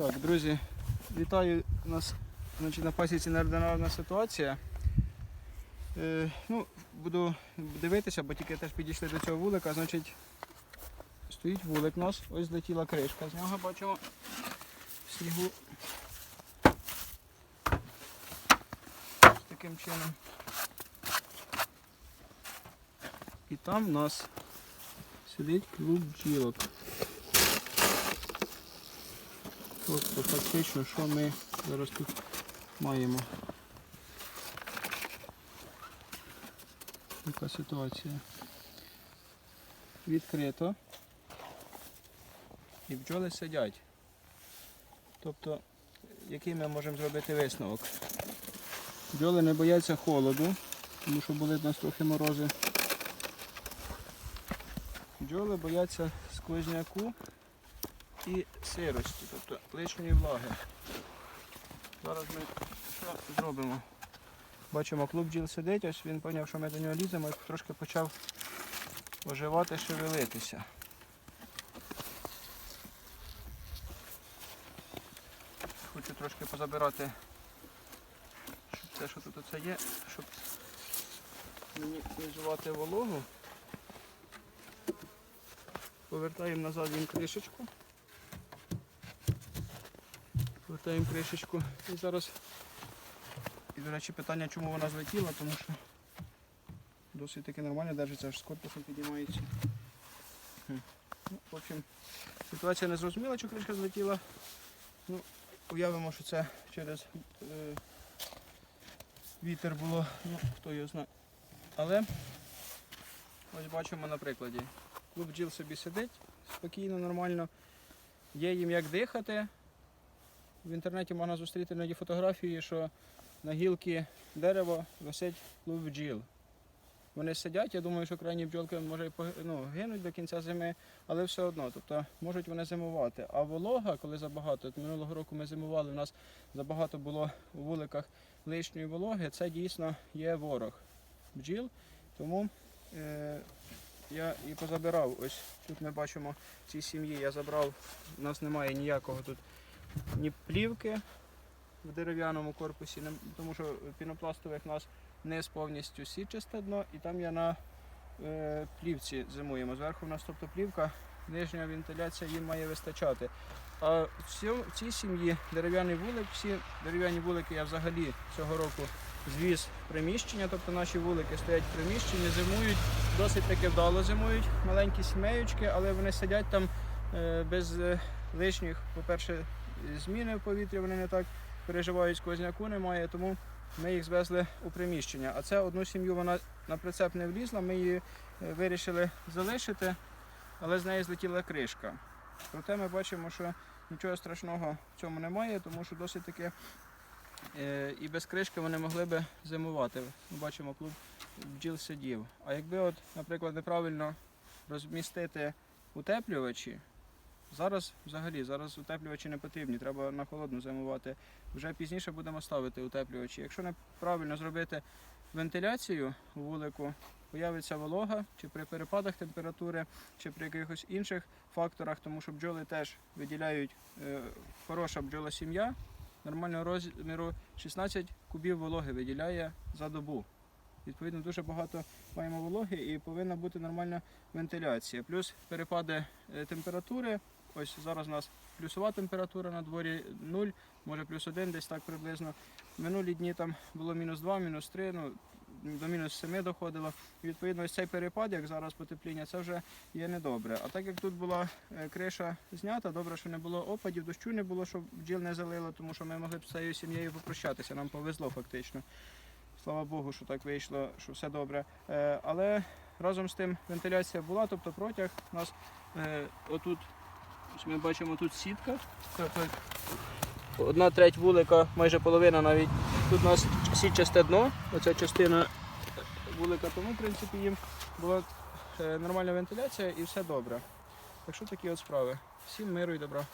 Так, друзі, вітаю нас значить, на пасіці неординарна ситуація. Е, ну, буду дивитися, бо тільки теж підійшли до цього вулика. Значить, стоїть вулик у нас, ось злетіла кришка. З нього бачимо в снігу. Ось таким чином. І там у нас сидить клуб бджілок. Тобто фактично, що ми зараз тут маємо. Яка ситуація? Відкрито. І бджоли сидять. Тобто, який ми можемо зробити висновок? Бджоли не бояться холоду, тому що були в нас трохи морози. Бджоли бояться сквозняку і сирості, тобто лишньої влаги. Зараз ми що зробимо? Бачимо, клуб бджіл сидить, ось він зрозумів, що ми до нього ліземо і трошки почав оживати, шевелитися. Хочу трошки позабирати щоб те, що тут оце є, щоб мінімізувати вологу. Повертаємо назад їм кришечку. Повертаємо кришечку. І зараз, і, до речі, питання, чому вона злетіла, тому що досить таки нормально держиться, аж з корпусом підіймається. Ну, в общем, ситуація не зрозуміла, що кришка злетіла. Ну, уявимо, що це через е, вітер було, ну, хто його знає. Але ось бачимо на прикладі. Клуб бджіл собі сидить спокійно, нормально. Є їм як дихати. В інтернеті можна зустріти іноді фотографії, що на гілки дерева висить клуб бджіл. Вони сидять, я думаю, що крайні бджолки може ну, гинуть до кінця зими, але все одно, тобто можуть вони зимувати. А волога, коли забагато, от минулого року ми зимували, у нас забагато було у вуликах лишньої вологи, це дійсно є ворог бджіл. Тому е, я і позабирав. Ось тут ми бачимо в цій сім'ї я забрав, у нас немає ніякого тут ні плівки в дерев'яному корпусі, тому що пінопластових у нас низ повністю сітчасте дно, і там я на е, плівці зимуємо. Зверху у нас тобто плівка, нижня вентиляція їм має вистачати. А в, цій сім'ї дерев'яний вулик, всі дерев'яні вулики я взагалі цього року звіз приміщення, тобто наші вулики стоять в приміщенні, зимують, досить таки вдало зимують, маленькі сімеючки, але вони сидять там е, без е, лишніх, по-перше, зміни в повітрі, вони не так переживають, сквозняку немає, тому ми їх звезли у приміщення. А це одну сім'ю вона на прицеп не влізла, ми її е, вирішили залишити, але з неї злетіла кришка. Проте ми бачимо, що нічого страшного в цьому немає, тому що досить таки е, і без кришки вони могли би зимувати. Ми бачимо, клуб бджіл сидів. А якби, от, наприклад, неправильно розмістити утеплювачі, зараз взагалі зараз утеплювачі не потрібні, треба на холодну зимувати. Вже пізніше будемо ставити утеплювачі. Якщо неправильно зробити вентиляцію у вулику, появиться волога, чи при перепадах температури, чи при якихось інших факторах, тому що бджоли теж виділяють е, хороша бджола сім'я, нормального розміру 16 кубів вологи виділяє за добу. Відповідно, дуже багато маємо вологи і повинна бути нормальна вентиляція. Плюс перепади е, температури. Ось зараз у нас плюсова температура на дворі 0, може плюс 1, десь так приблизно. Минулі дні там було мінус 2, мінус 3, ну, до мінус 7 доходило. І, відповідно, ось цей перепад, як зараз потепління, це вже є недобре. А так як тут була е, криша знята, добре, що не було опадів, дощу не було, щоб бджіл не залило, тому що ми могли б з цією сім'єю попрощатися. Нам повезло фактично. Слава Богу, що так вийшло, що все добре. Е, але разом з тим вентиляція була, тобто протяг у нас е, отут, ось ми бачимо тут сітка. Одна треть вулика, майже половина навіть. Тут у нас сітчасте дно, оця частина вулика, тому в принципі їм була е, нормальна вентиляція і все добре. Так що такі от справи. Всім миру і добра.